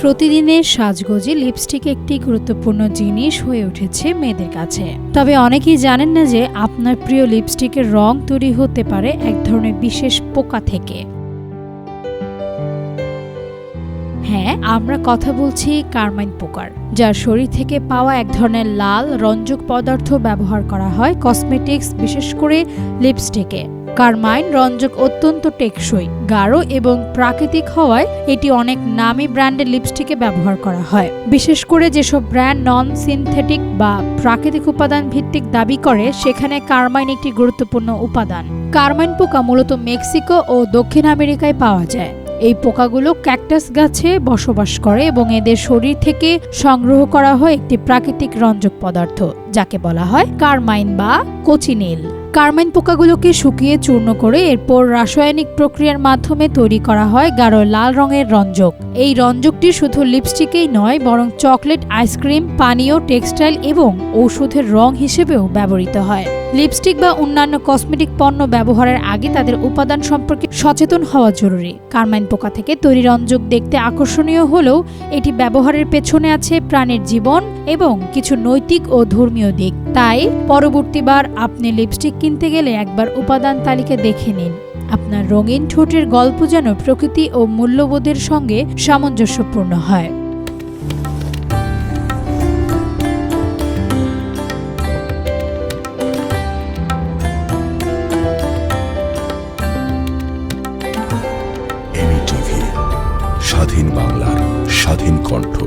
প্রতিদিনের সাজগোজে লিপস্টিক একটি গুরুত্বপূর্ণ জিনিস হয়ে উঠেছে মেয়েদের কাছে। তবে অনেকেই জানেন না যে আপনার প্রিয় লিপস্টিকের রং তৈরি হতে পারে এক ধরনের বিশেষ পোকা থেকে। হ্যাঁ আমরা কথা বলছি কার্মাইন পোকার, যার শরীর থেকে পাওয়া এক ধরনের লাল, রঞ্জক পদার্থ ব্যবহার করা হয় কসমেটিক্স বিশেষ করে লিপস্টিকে কারমাইন রঞ্জক অত্যন্ত টেকসই, গাঢ় এবং প্রাকৃতিক হওয়ায় এটি অনেক নামি ব্র্যান্ডের লিপস্টিকে ব্যবহার করা হয়। বিশেষ করে যেসব ব্র্যান্ড নন সিনথেটিক বা প্রাকৃতিক উপাদান ভিত্তিক দাবি করে, সেখানে কারমাইন একটি গুরুত্বপূর্ণ উপাদান। কারমাইন পোকা মূলত মেক্সিকো ও দক্ষিণ আমেরিকায় পাওয়া যায়। এই পোকাগুলো ক্যাকটাস গাছে বসবাস করে এবং এদের শরীর থেকে সংগ্রহ করা হয় একটি প্রাকৃতিক রঞ্জক পদার্থ, যাকে বলা হয় কারমাইন বা কচিনীল। কারমাইন পোকাগুলোকে শুকিয়ে চূর্ণ করে এরপর রাসায়নিক প্রক্রিয়ার মাধ্যমে তৈরি করা হয় গাঢ় লাল রঙের রঞ্জক। এই রঞ্জকটি শুধু লিপস্টিকেই নয়, বরং চকলেট, আইসক্রিম, পানীয়, টেক্সটাইল এবং ঔষধের রং হিসেবেও ব্যবহৃত হয়। লিপস্টিক বা অন্যান্য কসমেটিক পণ্য ব্যবহারের আগে তাদের উপাদান সম্পর্কে সচেতন হওয়া জরুরি। কার্মাইন পোকা থেকে তৈরি রঞ্জক দেখতে আকর্ষণীয় হলেও এটি ব্যবহারের পেছনে আছে প্রাণীর জীবন এবং কিছু নৈতিক ও ধর্মীয় দিক। তাই পরবর্তীবার আপনি লিপস্টিক কিনতে গেলে একবার উপাদান তালিকা দেখে নিন। আপনার রঙিন ঠোঁটের গল্প যেন প্রকৃতি ও মূল্যবোধের সঙ্গে সামঞ্জস্যপূর্ণ হয়। স্বাধীন বাংলার স্বাধীন কণ্ঠ।